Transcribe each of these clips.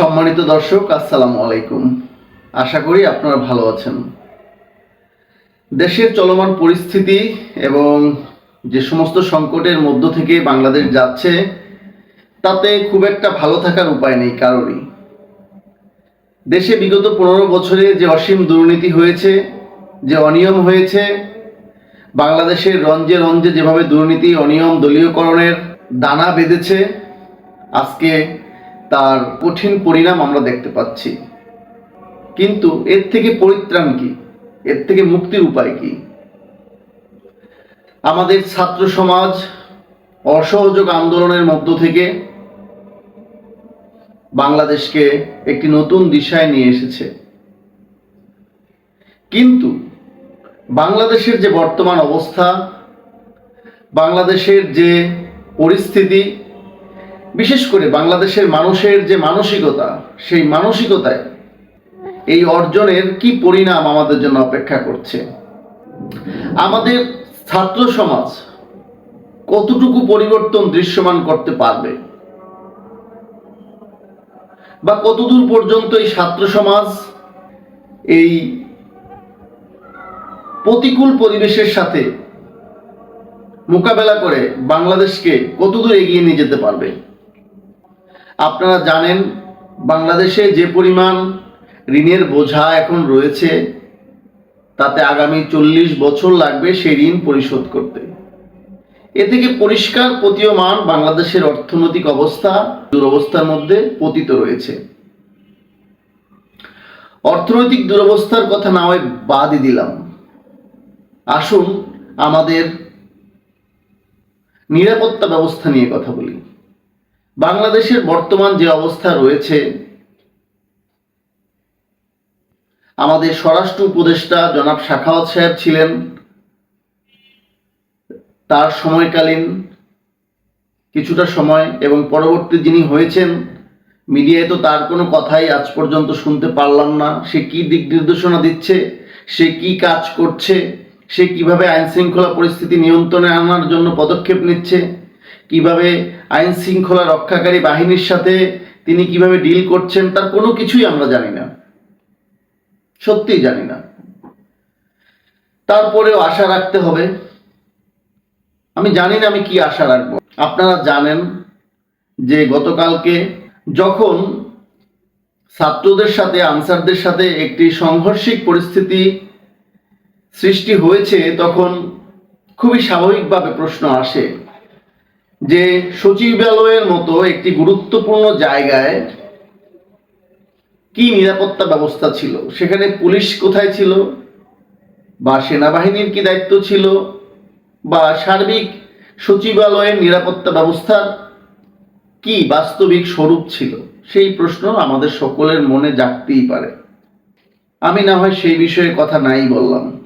সম্মানিত দর্শক, আসসালামু আলাইকুম। আশা করি আপনারা ভালো আছেন। দেশের চলমান পরিস্থিতি এবং যে সমস্ত সংকটের মধ্য থেকে বাংলাদেশ যাচ্ছে, তাতে খুব একটা ভালো থাকার উপায় নেই কারোরই। দেশে বিগত পনেরো বছরে যে অসীম দুর্নীতি হয়েছে, যে অনিয়ম হয়েছে, বাংলাদেশের রঞ্জে রঞ্জে যেভাবে দুর্নীতি, অনিয়ম দলীয়করণের দানা বেঁধেছে, আজকে তার কঠিন পরিণাম আমরা দেখতে পাচ্ছি। কিন্তু এর থেকে পরিত্রাণ কি? এর থেকে মুক্তির উপায় কি? আমাদের ছাত্র সমাজ অসহযোগ আন্দোলনের মধ্য থেকে বাংলাদেশকে একটি নতুন দিশায় নিয়ে এসেছে। কিন্তু বাংলাদেশের যে বর্তমান অবস্থা, বাংলাদেশের যে পরিস্থিতি বিশেষ করে বাংলাদেশের মানুষের যে মানসিকতা, সেই মানসিকতায় এই অর্জনের কি পরিণাম আমাদের জন্য অপেক্ষা করছে? আমাদের ছাত্র সমাজ কতটুকু পরিবর্তন দৃশ্যমান করতে পারবে? বা কতদূর পর্যন্ত এই ছাত্র সমাজ এই প্রতিকূল পরিবেশের সাথে মোকাবেলা করে বাংলাদেশকে কতদূর এগিয়ে নিয়ে যেতে পারবে? আপনারা জানেন বাংলাদেশে যে পরিমাণ ঋণের বোঝা এখন রয়েছে, তাতে আগামী চল্লিশ বছর লাগবে সেই ঋণ পরিশোধ করতে। এ থেকে পরিষ্কার প্রতীয়মান বাংলাদেশের অর্থনৈতিক অবস্থা দুরবস্থার মধ্যে পতিত রয়েছে। অর্থনৈতিক দুরবস্থার কথা না হয় বাদই দিলাম। আসুন আমাদের নিরাপত্তা ব্যবস্থা নিয়ে কথা বলি। বাংলাদেশের বর্তমান যে অবস্থা রয়েছে, আমাদের স্বরাষ্ট্র উপদেষ্টা জনাব শাখাওয়াত সাহেব ছিলেন। তার সময়কালীন কিছুটা সময় এবং পরবর্তী যিনি হয়েছেন, মিডিয়ায় তো তার কোনো কথাই আজ পর্যন্ত শুনতে পারলাম না। সে কি দিক নির্দেশনা দিচ্ছে? সে কি কাজ করছে? সে কীভাবে আইন শৃঙ্খলা পরিস্থিতি নিয়ন্ত্রণে আনার জন্য পদক্ষেপ নিচ্ছে? কীভাবে আইন শৃঙ্খলা রক্ষাকারী বাহিনীর সাথে তিনি কীভাবে ডিল করছেন, তার কোনো কিছুই আমরা জানি না। সত্যিই জানি না। তারপরেও আশা রাখতে হবে। আমি জানি না আমি কি আশা রাখব। আপনারা জানেন যে গতকালকে যখন ছাত্রদের সাথে, আনসারদের সাথে একটি সংঘর্ষিক পরিস্থিতি সৃষ্টি হয়েছে, তখন খুবই স্বাভাবিকভাবে প্রশ্ন আসে। যে সচিবালয়ের মতো একটি গুরুত্বপূর্ণ জায়গায় কি নিরাপত্তা ব্যবস্থা ছিল? সেখানে পুলিশ কোথায় ছিল? বা সেনাবাহিনীর কি দায়িত্ব ছিল? বা সার্বিক সচিবালয়ের নিরাপত্তা ব্যবস্থার কি বাস্তবিক স্বরূপ ছিল? সেই প্রশ্ন আমাদের সকলের মনে জাগতেই পারে। আমি না হয় সেই বিষয়ে কথা নাই বললাম।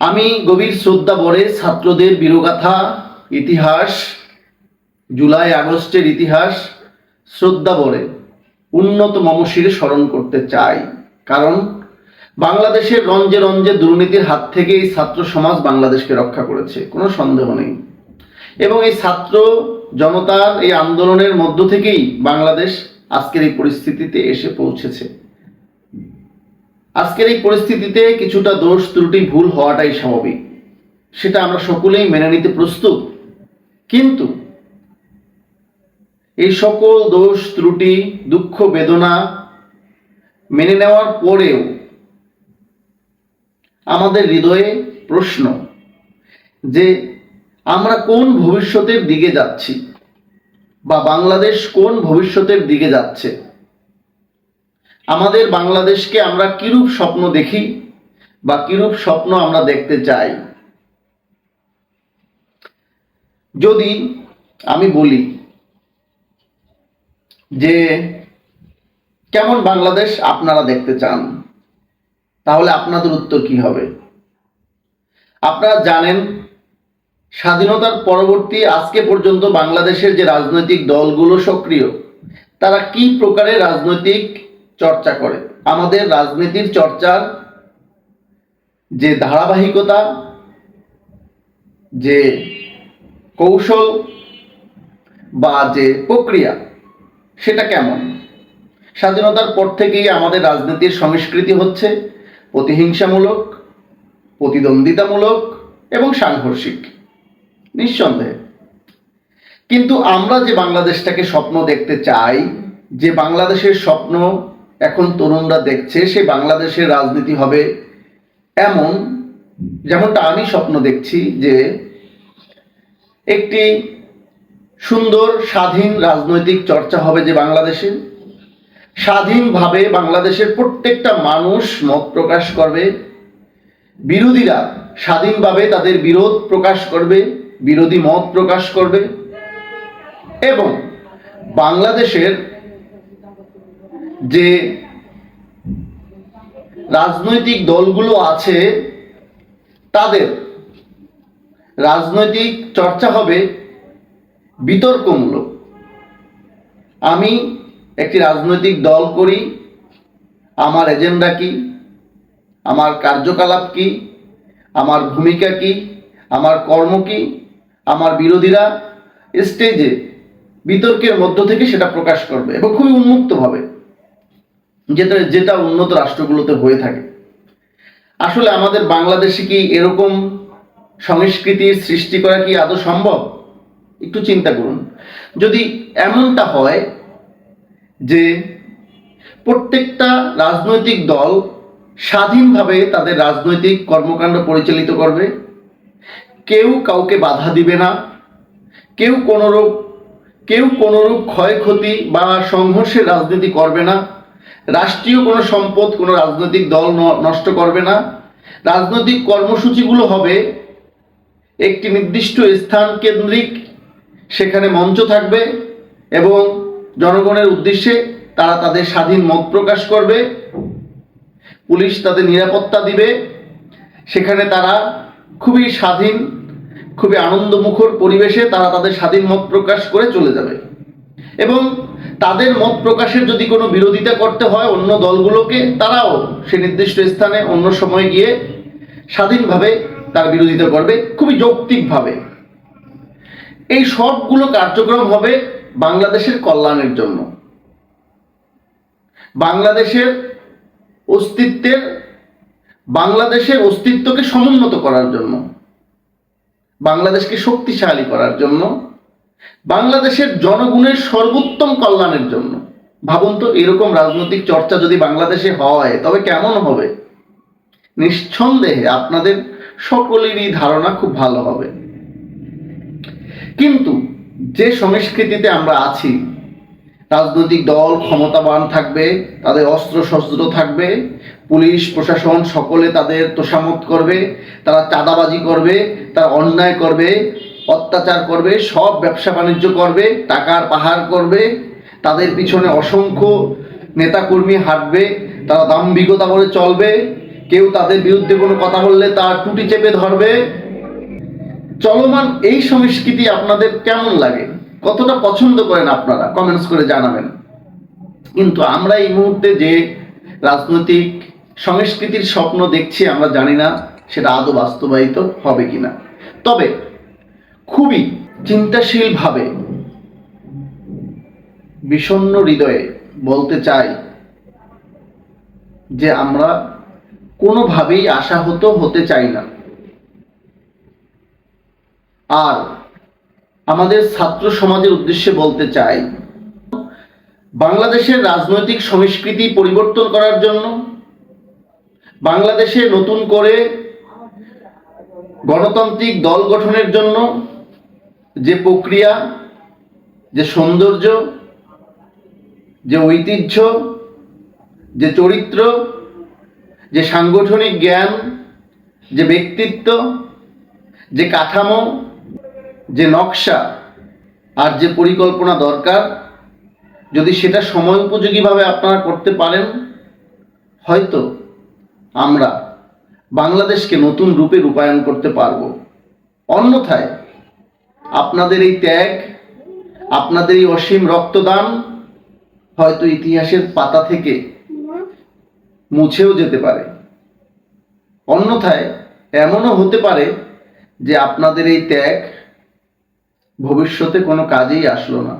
আমি গভীর শ্রদ্ধা বরে ছাত্রদের বীরগাথা, ইতিহাস, জুলাই আগস্টের ইতিহাস শ্রদ্ধা বরে উন্নত মমশিরে স্মরণ করতে চাই। কারণ বাংলাদেশের রঞ্জে রঞ্জে দুর্নীতির হাত থেকে এই ছাত্র সমাজ বাংলাদেশকে রক্ষা করেছে, কোনো সন্দেহ নেই। এবং এই ছাত্র জনতার এই আন্দোলনের মধ্য থেকেই বাংলাদেশ আজকের এই পরিস্থিতিতে এসে পৌঁছেছে। আজকের এই পরিস্থিতিতে কিছুটা দোষ ত্রুটি ভুল হওয়াটাই স্বাভাবিক। সেটা আমরা সকলেই মেনে নিতে প্রস্তুত। কিন্তু এই সকল দোষ, ত্রুটি, দুঃখ, বেদনা মেনে নেওয়ার পরেও আমাদের হৃদয়ে প্রশ্ন যে আমরা কোন ভবিষ্যতের দিকে যাচ্ছি বা বাংলাদেশ কোন ভবিষ্যতের দিকে যাচ্ছে? আমাদের বাংলাদেশকে আমরা কিরূপ স্বপ্ন দেখি বা কিরূপ স্বপ্ন আমরা দেখতে চাই? যদি আমি বলি যে কেমন বাংলাদেশ আপনারা দেখতে চান, তাহলে আপনাদের উত্তর কি হবে? আপনারা জানেন স্বাধীনতার পরবর্তী আজকে পর্যন্ত বাংলাদেশের যে রাজনৈতিক দলগুলো সক্রিয়, তারা কি প্রকারের রাজনৈতিক চর্চা করে। আমাদের রাজনীতির চর্চার যে ধারাবাহিকতা, যে কৌশল বা যে প্রক্রিয়া, সেটা কেমন? স্বাধীনতার পর থেকেই আমাদের রাজনীতির সংস্কৃতি হচ্ছে প্রতিহিংসামূলক, প্রতিদ্বন্দ্বিতামূলক এবং সাংঘর্ষিক। নিঃসন্দেহে। কিন্তু আমরা যে বাংলাদেশটাকে স্বপ্ন দেখতে চাই, যে বাংলাদেশের স্বপ্ন এখন তরুণরা দেখছে সে বাংলাদেশের রাজনীতি হবে এমন, যেমনটা আমি স্বপ্ন দেখছি যে একটি সুন্দর, স্বাধীন রাজনৈতিক চর্চা হবে যে বাংলাদেশে। স্বাধীনভাবে বাংলাদেশের প্রত্যেকটা মানুষ মত প্রকাশ করবে। বিরোধীরা স্বাধীনভাবে তাদের বিরোধ প্রকাশ করবে, বিরোধী মত প্রকাশ করবে। এবং বাংলাদেশের যে রাজনৈতিক দলগুলো আছে, তাদের রাজনৈতিক চর্চা হবে বিতর্কমূলক। আমি একটি রাজনৈতিক দল করি, আমার এজেন্ডা কি, আমার কার্যকলাপ কি, আমার ভূমিকা কি, আমার কর্ম কি, আমার বিরোধীরা স্টেজে বিতর্কের মধ্য থেকে সেটা প্রকাশ করবে এবং খুবই উন্মুক্তভাবে। যেটা যেটা উন্নত রাষ্ট্রগুলোতে হয়ে থাকে। আসলে আমাদের বাংলাদেশে কি এরকম সংস্কৃতির সৃষ্টি করা কি আদৌ সম্ভব? একটু চিন্তা করুন। যদি এমনটা হয় যে প্রত্যেকটা রাজনৈতিক দল স্বাধীনভাবে তাদের রাজনৈতিক কর্মকাণ্ড পরিচালিত করবে, কেউ কাউকে বাধা দিবে না, কেউ কোনোরূপ কেউ কোনোরূপ ক্ষয়ক্ষতি বা সংঘর্ষের রাজনীতি করবে না রাষ্ট্রীয় কোনো সম্পদ, কোনো রাজনৈতিক দল নষ্ট করবে না। রাজনৈতিক কর্মসূচিগুলো হবে একটি নির্দিষ্ট স্থান কেন্দ্রিক, সেখানে মঞ্চ থাকবে এবং জনগণের উদ্দেশ্যে তারা তাদের স্বাধীন মত প্রকাশ করবে, পুলিশ তাদের নিরাপত্তা দিবে, সেখানে তারা খুবই স্বাধীন, খুবই আনন্দমুখর পরিবেশে তারা তাদের স্বাধীন মত প্রকাশ করে চলে যাবে। এবং তাদের মত প্রকাশের যদি কোনো বিরোধিতা করতে হয় অন্য দলগুলোকে, তারাও সে নির্দিষ্ট স্থানে অন্য সময় গিয়ে স্বাধীনভাবে তার বিরোধিতা করবে, খুবই যৌক্তিকভাবে। এই সবগুলো কার্যক্রম হবে বাংলাদেশের কল্যাণের জন্য। বাংলাদেশের অস্তিত্বের, বাংলাদেশের অস্তিত্বকে সমুন্নত করার জন্য, বাংলাদেশকে শক্তিশালী করার জন্য বাংলাদেশের জনগণের সর্বোত্তম কল্যাণের জন্য। ভাবুন তো, এরকম রাজনৈতিক চর্চা যদি বাংলাদেশে হয়, তবে কেমন হবে? নিঃসন্দেহে আপনাদের সকলেরই ধারণা খুব ভালো হবে। কিন্তু যে সংস্কৃতিতে আমরা আছি, রাজনৈতিক দল ক্ষমতাবান থাকবে, তাদের অস্ত্র শস্ত্র থাকবে, পুলিশ, প্রশাসন সকলে তাদের তোষামত করবে, তারা চাঁদাবাজি করবে, তারা অন্যায় করবে অত্যাচার করবে, সব ব্যবসা বাণিজ্য করবে, টাকার পাহাড় করবে, তাদের পিছনে অসংখ্য নেতাকর্মী হাঁটবে, তারা দাম্ভিকতা করে চলবে, কেউ তাদের বিরুদ্ধে কোনো কথা বললে তার টুটি চেপে ধরবে। চলমান এই সংস্কৃতি আপনাদের কেমন লাগে? কতটা পছন্দ করেন আপনারা? কমেন্টস করে জানাবেন। কিন্তু আমরা এই মুহূর্তে যে রাজনৈতিক সংস্কৃতির স্বপ্ন দেখছি, আমরা জানি না সেটা আদৌ বাস্তবায়িত হবে কিনা। তবে খুবই চিন্তাশীলভাবে বিষণ্ণ হৃদয়ে বলতে চাই যে আমরা কোনোভাবেই আশাহত হতে চাই না। আর আমাদের ছাত্র সমাজের উদ্দেশ্যে বলতে চাই, বাংলাদেশের রাজনৈতিক সংস্কৃতি পরিবর্তন করার জন্য, বাংলাদেশে নতুন করে গণতান্ত্রিক দল গঠনের জন্য যে প্রক্রিয়া, যে সৌন্দর্য, যে ঐতিহ্য, যে চরিত্র, যে সাংগঠনিক জ্ঞান, যে ব্যক্তিত্ব, যে কাঠামো, যে নকশা আর যে পরিকল্পনা দরকার, যদি সেটা সময় উপযোগীভাবে আপনারা করতে পারেন, হয়তো আমরা বাংলাদেশকে নতুন রূপে রূপায়ণ করতে পারব। অন্যথায় আপনাদের এই ত্যাগ, আপনাদের এই অসীম রক্তদান হয়তো ইতিহাসের পাতা থেকে মুছেও যেতে পারে। অন্যথায় এমনও হতে পারে যে আপনাদের এই ত্যাগ ভবিষ্যতে কোনো কাজেই আসলো না।